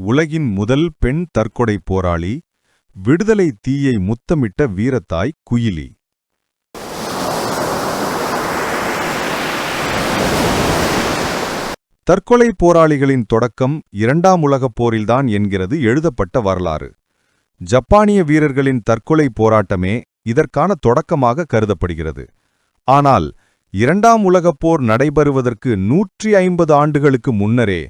உலகின் முதல் பெண் தற்கொடை போராளி விடுதலை தீயை முத்தமிட்ட வீரத்தாய் குயிலி. தற்கொலை போராளிகளின் தொடக்கம் இரண்டாம் உலகப் போரில்தான் என்கிறது எழுதப்பட்ட வரலாறு. ஜப்பானிய வீரர்களின் தற்கொலை போராட்டமே இதற்கான தொடக்கமாக கருதப்படுகிறது. ஆனால் இரண்டாம் உலகப் போர் நடைபெறுவதற்கு நூற்றி ஐம்பது ஆண்டுகளுக்கு முன்னரே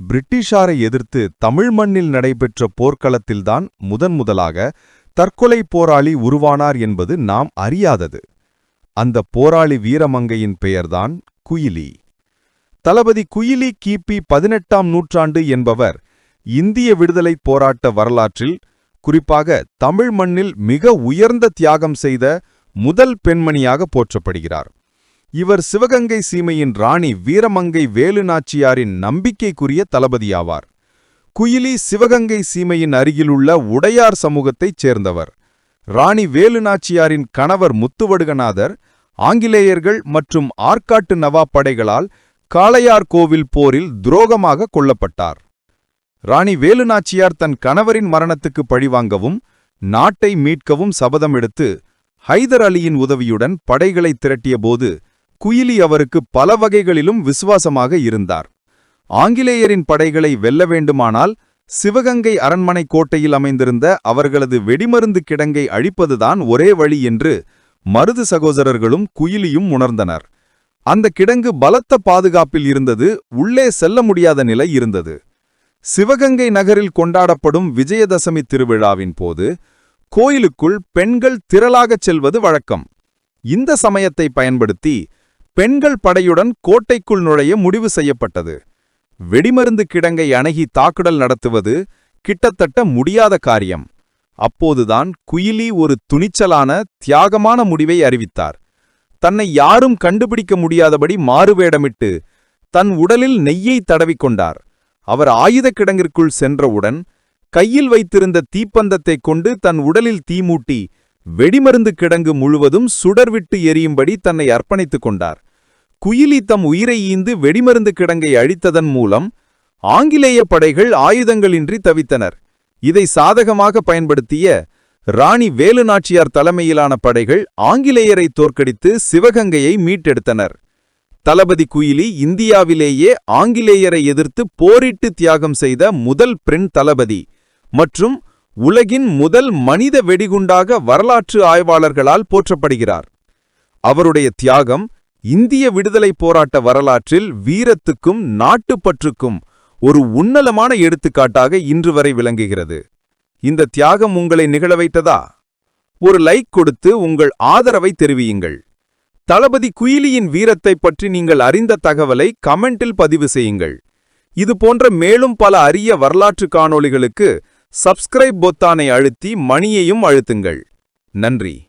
பிரிட்டிஷாரை எதிர்த்து தமிழ் மண்ணில் நடைபெற்ற போர்க்களத்தில்தான் முதன் முதலாக தற்கொலை போராளி உருவானார் என்பது நாம் அறியாதது. அந்த போராளி வீரமங்கையின் பெயர்தான் குயிலி. தளபதி குயிலி கிபி பதினெட்டாம் நூற்றாண்டு என்பவர் இந்திய விடுதலைப் போராட்ட வரலாற்றில் குறிப்பாக தமிழ் மண்ணில் மிக உயர்ந்த தியாகம் செய்த முதல் பெண்மணியாக போற்றப்படுகிறார். இவர் சிவகங்கை சீமையின் ராணி வீரமங்கை வேலு நாச்சியாரின் நம்பிக்கைக்குரிய தளபதியாவார். குயிலி சிவகங்கை சீமையின் அருகிலுள்ள உடையார் சமூகத்தைச் சேர்ந்தவர். ராணி வேலு நாச்சியாரின் கணவர் முத்துவடுகநாதர் ஆங்கிலேயர்கள் மற்றும் ஆற்காட்டு நவாப் படைகளால் காளையார் கோவில் போரில் துரோகமாக கொல்லப்பட்டார். ராணி வேலு நாச்சியார் தன் கணவரின் மரணத்துக்கு பழிவாங்கவும் நாட்டை மீட்கவும் சபதம் எடுத்து ஹைதர் அலியின் உதவியுடன் படைகளை திரட்டியபோது குயிலி அவருக்கு பல வகைகளிலும் விசுவாசமாக இருந்தார். ஆங்கிலேயரின் படைகளை வெல்ல வேண்டுமானால் சிவகங்கை அரண்மனை கோட்டையில் அமைந்திருந்த அவர்களது வெடிமருந்து கிடங்கை அழிப்பதுதான் ஒரே வழி என்று மருது சகோதரர்களும் குயிலியும் உணர்ந்தனர். அந்த கிடங்கு பலத்த பாதுகாப்பில் இருந்தது உள்ளே செல்ல முடியாத நிலை இருந்தது. சிவகங்கை நகரில் கொண்டாடப்படும் விஜயதசமி திருவிழாவின் போது கோயிலுக்குள் பெண்கள் திரளாகச் செல்வது வழக்கம். இந்த சமயத்தை பயன்படுத்தி பெண்கள் படையுடன் கோட்டைக்குள் நுழைய முடிவு செய்யப்பட்டது. வெடிமருந்து கிடங்கை அணுகி தாக்குதல் நடத்துவது கிட்டத்தட்ட முடியாத காரியம். அப்போதுதான் குயிலி ஒரு துணிச்சலான தியாகமான முடிவை அறிவித்தார். தன்னை யாரும் கண்டுபிடிக்க முடியாதபடி மாறுவேடமிட்டு தன் உடலில் நெய்யை தடவிக்கொண்டார் அவர் ஆயுதக் கிடங்கிற்குள் சென்றவுடன் கையில் வைத்திருந்த தீப்பந்தத்தைக் கொண்டு தன் உடலில் தீமூட்டி வெடிமருந்து கிடங்கு முழுவதும் சுடர்விட்டு எரியும்படி தன்னை அர்ப்பணித்துக் கொண்டார். குயிலி தம் உயிரை ஈந்து வெடிமருந்து கிடங்கை அழித்ததன் மூலம் ஆங்கிலேய படைகள் ஆயுதங்களின்றி தவித்தனர். இதை சாதகமாக பயன்படுத்திய ராணி வேலு நாச்சியார் தலைமையிலான படைகள் ஆங்கிலேயரை தோற்கடித்து சிவகங்கையை மீட்டெடுத்தனர். தளபதி குயிலி இந்தியாவிலேயே ஆங்கிலேயரை எதிர்த்து போரிட்டு தியாகம் செய்த முதல் பெண் தளபதி மற்றும் உலகின் முதல் மனித வெடிகுண்டாக வரலாற்று ஆய்வாளர்களால் போற்றப்படுகிறார். அவருடைய தியாகம் இந்திய விடுதலைப் போராட்ட வரலாற்றில் வீரத்துக்கும் நாட்டுப்பற்றுக்கும் ஒரு உன்னலமான எடுத்துக்காட்டாக இன்று வரை விளங்குகிறது. இந்த தியாகம் உங்களை நிகழ வைத்ததா? ஒரு லைக் கொடுத்து உங்கள் ஆதரவை தெரிவியுங்கள். தளபதி குயிலியின் வீரத்தைப் பற்றி நீங்கள் அறிந்த தகவலை கமெண்டில் பதிவு செய்யுங்கள். இது போன்ற மேலும் பல அரிய வரலாற்று காணொளிகளுக்கு சப்ஸ்கிரைப் பொத்தானை அழுத்தி மணியையும் அழுத்துங்கள். நன்றி.